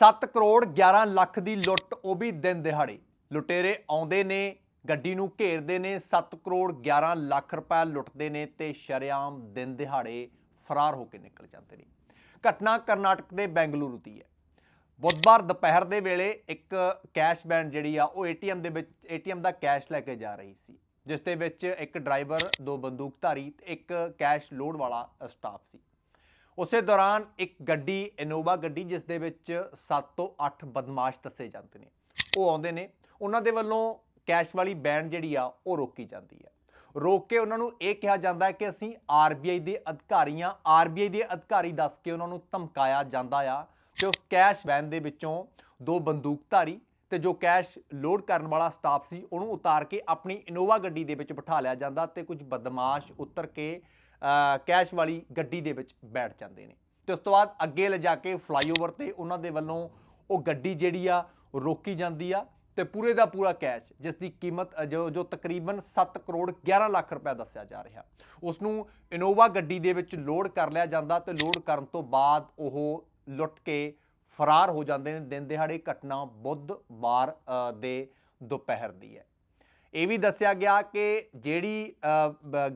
7 ਕਰੋੜ 11 ਲੱਖ ਦੀ ਲੁੱਟ ਉਹ ਵੀ ਦਿਨ ਦਿਹਾੜੇ। ਲੁਟੇਰੇ ਆਉਂਦੇ ਨੇ, ਗੱਡੀ ਨੂੰ ਘੇਰਦੇ ਨੇ 7 ਕਰੋੜ 11 ਲੱਖ ਰੁਪਏ ਲੁੱਟਦੇ ਨੇ ਤੇ ਸ਼ਰੇਆਮ ਦਿਨ ਦਿਹਾੜੇ ਫਰਾਰ ਹੋ ਕੇ ਨਿਕਲ ਜਾਂਦੇ ਨੇ। ਘਟਨਾ ਕਰਨਾਟਕ ਦੇ ਬੈਂਗਲੁਰੂ ਦੀ ਹੈ। ਬੁੱਧਵਾਰ ਦੁਪਹਿਰ ਦੇ ਵੇਲੇ ਇੱਕ ਕੈਸ਼ ਵੈਨ ਜਿਹੜੀ ਆ, ਉਹ ਏਟੀਐਮ ਦੇ ਵਿੱਚ, ਏਟੀਐਮ ਦਾ ਕੈਸ਼ ਲੈ ਕੇ ਜਾ ਰਹੀ ਸੀ, ਜਿਸ ਦੇ ਵਿੱਚ ਇੱਕ ਡਰਾਈਵਰ, ਦੋ ਬੰਦੂਕਧਾਰੀ ਤੇ ਇੱਕ ਕੈਸ਼ ਲੋਡ ਵਾਲਾ ਸਟਾਫ ਸੀ। ਉਸੇ ਦੌਰਾਨ ਇੱਕ ਗੱਡੀ, ਇਨੋਵਾ ਗੱਡੀ, ਜਿਸ ਦੇ ਵਿੱਚ 7 ਤੋਂ 8 ਬਦਮਾਸ਼ ਦੱਸੇ ਜਾਂਦੇ ਨੇ। ਉਹ ਆਉਂਦੇ ਨੇ। ਉਹਨਾਂ ਦੇ ਵੱਲੋਂ ਕੈਸ਼ ਵਾਲੀ ਬੈਨ ਜਿਹੜੀ ਆ, ਉਹ ਰੋਕੀ ਜਾਂਦੀ ਆ। ਰੋਕ ਕੇ ਉਹਨਾਂ ਨੂੰ ਇਹ ਕਿਹਾ ਜਾਂਦਾ ਹੈ ਕਿ ਅਸੀਂ ਆਰਬੀਆਈ ਦੇ ਅਧਿਕਾਰੀਆਂ ਆਰਬੀਆਈ ਦੇ ਅਧਿਕਾਰੀ ਦੱਸ ਕੇ ਉਹਨਾਂ ਨੂੰ ਧਮਕਾਇਆ ਜਾਂਦਾ ਆ ਤੇ ਉਸ ਕੈਸ਼ ਵੈਨ ਦੇ ਵਿੱਚੋਂ ਦੋ ਬੰਦੂਕਧਾਰੀ ਤੇ ਜੋ ਕੈਸ਼ ਲੋਡ ਕਰਨ ਵਾਲਾ ਸਟਾਫ ਸੀ, ਉਹਨੂੰ ਉਤਾਰ ਕੇ ਆਪਣੀ ਇਨੋਵਾ ਗੱਡੀ ਦੇ ਵਿੱਚ ਬਿਠਾ ਲਿਆ ਜਾਂਦਾ ਤੇ ਕੁਝ ਬਦਮਾਸ਼ ਉਤਰ ਕੇ ਕੈਸ਼ ਵਾਲੀ ਗੱਡੀ ਦੇ ਵਿੱਚ ਬੈਠ ਜਾਂਦੇ ਨੇ। ਤੇ ਉਸ ਤੋਂ ਬਾਅਦ ਅੱਗੇ ਲਿਜਾ ਕੇ ਫਲਾਈਓਵਰ ਤੇ ਉਹਨਾਂ ਦੇ ਵੱਲੋਂ ਉਹ ਗੱਡੀ ਜਿਹੜੀ ਆ ਰੋਕੀ ਜਾਂਦੀ ਆ ਤੇ ਪੂਰੇ ਦਾ ਪੂਰਾ ਕੈਸ਼ ਜਿਸ ਦੀ ਕੀਮਤ ਜੋ ਜੋ ਤਕਰੀਬਨ 7 ਕਰੋੜ 11 ਲੱਖ ਰੁਪਏ ਦੱਸਿਆ ਜਾ ਰਿਹਾ। ਉਸ ਨੂੰ ਇਨੋਵਾ ਗੱਡੀ ਦੇ ਵਿੱਚ ਲੋਡ ਕਰ ਲਿਆ ਜਾਂਦਾ ਤੇ ਲੋਡ ਕਰਨ ਤੋਂ ਬਾਅਦ ਉਹ ਲੁੱਟ ਕੇ ਫਰਾਰ ਹੋ ਜਾਂਦੇ ਨੇ। ਦਿਨ ਦਿਹਾੜੇ ਘਟਨਾ ਬੁੱਧਵਾਰ ਅ, ਦੇ ਦੁਪਹਿਰ ਦੀ ਹੈ। ਇਹ ਵੀ ਦੱਸਿਆ ਗਿਆ ਕਿ ਜਿਹੜੀ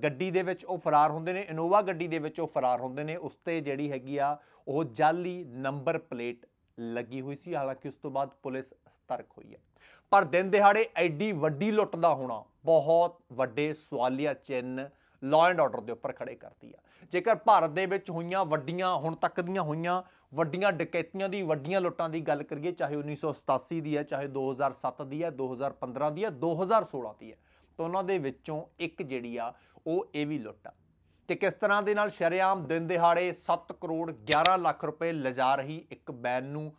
ਗੱਡੀ ਦੇ ਵਿੱਚ ਉਹ ਫਰਾਰ ਹੁੰਦੇ ਨੇ, ਇਨੋਵਾ ਗੱਡੀ ਦੇ ਵਿੱਚ ਉਹ ਫਰਾਰ ਹੁੰਦੇ ਨੇ, ਉਸ ਤੇ ਜਿਹੜੀ ਹੈਗੀ ਆ, ਉਹ ਜਾਲੀ ਨੰਬਰ ਪਲੇਟ ਲੱਗੀ ਹੋਈ ਸੀ, ਹਾਲਾਂਕਿ ਉਸ ਤੋਂ ਬਾਅਦ ਪੁਲਿਸ ਸਤਰਕ ਹੋਈ ਹੈ। ਪਰ ਦਿਨ ਦਿਹਾੜੇ ਐਡੀ ਵੱਡੀ ਲੁੱਟ ਦਾ ਹੋਣਾ, ਬਹੁਤ ਵੱਡੇ ਸਵਾਲੀਆ ਚਿੰਨ੍ਹ ਲਾਅ ਐਂਡ ਆਰਡਰ ਦੇ ਉੱਪਰ ਖੜੇ ਕਰਦੀ ਆ। ਜੇਕਰ ਭਾਰਤ ਦੇ ਵਿੱਚ ਹੋਈਆਂ ਵੱਡੀਆਂ, ਹੁਣ ਤੱਕ ਦੀਆਂ ਹੋਈਆਂ ਵੱਡੀਆਂ ਡਕੈਤੀਆਂ ਦੀ, ਵੱਡੀਆਂ ਲੁੱਟਾਂ ਦੀ ਗੱਲ ਕਰੀਏ, ਚਾਹੇ 1987 ਦੀ ਹੈ, ਚਾਹੇ 2007 ਦੀ ਹੈ 2015 ਦੀ ਹੈ 2016 ਦੀ ਹੈ, ਤਾਂ ਉਹਨਾਂ ਦੇ ਵਿੱਚੋਂ ਇੱਕ ਜਿਹੜੀ ਆ, ਉਹ ਇਹ ਵੀ ਲੁੱਟ ਆ। ਤੇ ਕਿਸ ਤਰ੍ਹਾਂ ਦੇ ਨਾਲ ਸ਼ਰੇਆਮ ਦਿਨ ਦਿਹਾੜੇ 7 ਕਰੋੜ 11 ਲੱਖ ਰੁਪਏ ਲਿਜਾ ਰਹੀ ਇੱਕ ਬੈਨ ਨੂੰ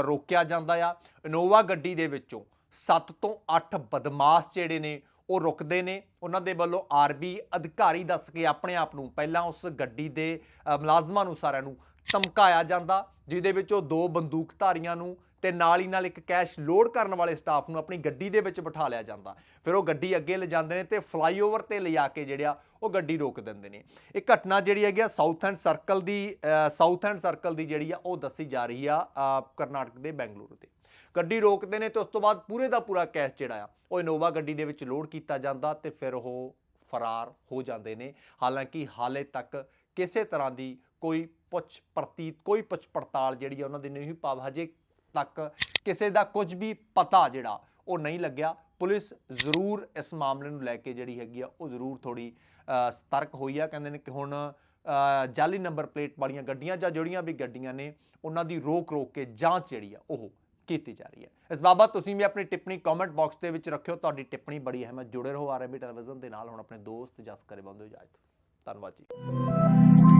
ਰੋਕਿਆ ਜਾਂਦਾ ਆ। ਇਨੋਵਾ ਗੱਡੀ ਦੇ ਵਿੱਚੋਂ 7 ਤੋਂ 8 ਬਦਮਾਸ਼ ਜਿਹੜੇ ਨੇ ਉਹ ਰੁਕਦੇ ਨੇ। ਉਹਨਾਂ ਦੇ ਵੱਲੋਂ ਆਰਬੀ ਅਧਿਕਾਰੀ ਦੱਸ ਕੇ ਆਪਣੇ ਆਪ ਨੂੰ ਪਹਿਲਾਂ ਉਸ ਗੱਡੀ ਦੇ ਮੁਲਾਜ਼ਮਾਂ ਨੂੰ ਸਾਰਿਆਂ ਨੂੰ ਧਮਕਾਇਆ ਜਾਂਦਾ, ਜਿਹਦੇ ਵਿੱਚ ਉਹ ਦੋ ਬੰਦੂਕਧਾਰੀਆਂ ਨੂੰ ਤੇ ਨਾਲ ਹੀ ਨਾਲ ਇੱਕ ਕੈਸ਼ ਲੋਡ ਕਰਨ ਵਾਲੇ ਸਟਾਫ ਨੂੰ ਆਪਣੀ ਗੱਡੀ ਦੇ ਵਿੱਚ ਬਿਠਾ ਲਿਆ ਜਾਂਦਾ। ਫਿਰ ਉਹ ਗੱਡੀ ਅੱਗੇ ਲਿਜਾਂਦੇ ਨੇ ਤੇ ਫਲਾਈਓਵਰ ਤੇ ਲਿਜਾ ਕੇ ਜਿਹੜਿਆ ਉਹ ਗੱਡੀ ਰੋਕ ਦਿੰਦੇ ਨੇ। ਇਹ ਘਟਨਾ ਜਿਹੜੀ ਹੈਗੀ ਆ ਸਾਊਥ ਐਂਡ ਸਰਕਲ ਦੀ ਸਾਊਥ ਐਂਡ ਸਰਕਲ ਦੀ ਜਿਹੜੀ ਆ ਉਹ ਦੱਸੀ ਜਾ ਰਹੀ ਆ ਕਰਨਾਟਕ ਦੇ ਬੈਂਗਲੁਰੂ ਤੇ। ਗੱਡੀ ਰੋਕਦੇ ਨੇ ਤੇ ਉਸ ਤੋਂ ਬਾਅਦ ਪੂਰੇ ਦਾ ਪੂਰਾ ਕੈਸ਼ ਜਿਹੜਾ ਆ ਉਹ ਇਨੋਵਾ ਗੱਡੀ ਦੇ ਵਿੱਚ ਲੋਡ ਕੀਤਾ ਜਾਂਦਾ ਤੇ ਫਿਰ ਉਹ ਫਰਾਰ ਹੋ ਜਾਂਦੇ ਨੇ। ਹਾਲਾਂਕਿ ਹਾਲੇ ਤੱਕ ਕਿਸੇ ਤਰ੍ਹਾਂ ਦੀ ਕੋਈ ਪੁੱਛ ਪ੍ਰਤੀਤ ਕੋਈ ਪੁੱਛ ਪੜਤਾਲ ਜਿਹੜੀ ਆ ਉਹਨਾਂ ਦੀ ਨਹੀਂ ਪਾਵ ਹਜੇ ਤੱਕ ਕਿਸੇ ਦਾ ਕੁਝ ਵੀ ਪਤਾ ਜਿਹੜਾ ਉਹ ਨਹੀਂ ਲੱਗਿਆ। ਪੁਲਿਸ ਜ਼ਰੂਰ ਇਸ ਮਾਮਲੇ ਨੂੰ ਲੈ ਕੇ ਜਿਹੜੀ ਹੈਗੀ ਆ ਉਹ ਜ਼ਰੂਰ ਥੋੜੀ ਸਤਰਕ ਹੋਈ ਆ। ਕਹਿੰਦੇ ਨੇ ਕਿ ਹੁਣ ਅ, ਜਾਲੀ ਨੰਬਰ ਪਲੇਟ ਵਾਲੀਆਂ ਗੱਡੀਆਂ ਜਾਂ ਜਿਹੜੀਆਂ ਵੀ ਗੱਡੀਆਂ ਨੇ ਉਹਨਾਂ ਦੀ ਰੋਕ ਰੋਕ ਕੇ ਜਾਂਚ ਜਿਹੜੀ ਆ ਉਹ ਕੀਤੀ ਜਾ ਰਹੀ ਹੈ। ਇਸ ਬਾਬਤ ਤੁਸੀਂ ਵੀ ਆਪਣੀ ਟਿੱਪਣੀ ਕਮੈਂਟ ਬਾਕਸ ਦੇ ਵਿੱਚ ਰੱਖਿਓ। ਤੁਹਾਡੀ ਟਿੱਪਣੀ ਬੜੀ ਅਹਿਮ ਹੈ ਜੁੜੇ ਰਹੋ। ਆਰਐਮਬੀ ਟੈਲੀਵਿਜ਼ਨ ਦੇ ਨਾਲ ਹੁਣ ਆਪਣੇ ਦੋਸਤ ਜਸ ਕਰੇ ਬੰਦੋ ਇਜਾਜ਼ਤ। ਧੰਨਵਾਦ ਜੀ।